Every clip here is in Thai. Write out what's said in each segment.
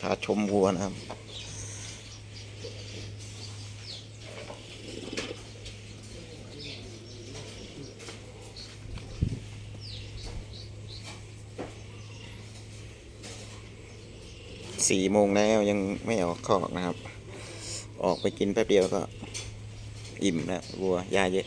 พาชมวัวนะครับ สี่โมงแล้วยังไม่ออกคอกนะครับ ออกไปกินแป๊บเดียวก็ อิ่มแล้ววัวยาเยอะ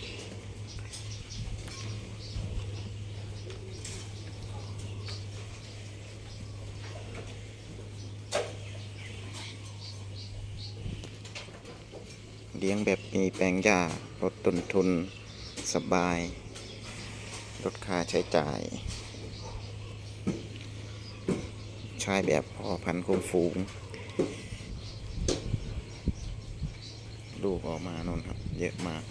เลี้ยงแบบมีแปลงหญ้าลดต้นทุนสบาย ลดค่าใช้จ่าย ใช้แบบพอพันธุ์คุมฝูง ลูกออกมานนครับ เยอะมาก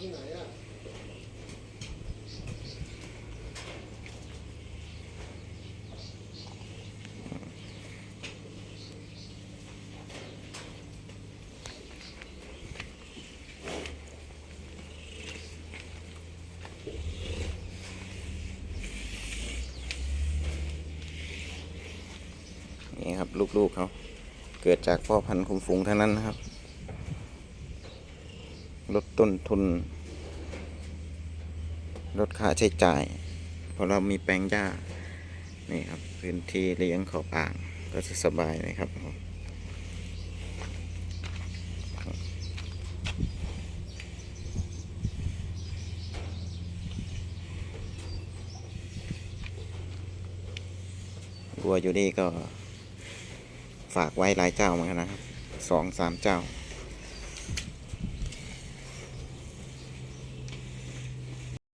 นี่ นี่ครับลูกๆเขาเกิดจากพ่อพันธุ์คุมฝูงทั้งนั้นนะครับ ลดต้นทุน ลดค่าใช้จ่ายเพราะเรามีแปลงหญ้านี่ครับพื้นที่เลี้ยงขอบอ่างก็จะสบายนะครับวัวอยู่นี่ก็ ฝากไว้หลายเจ้าเหมือนกันนะครับสองสามเจ้า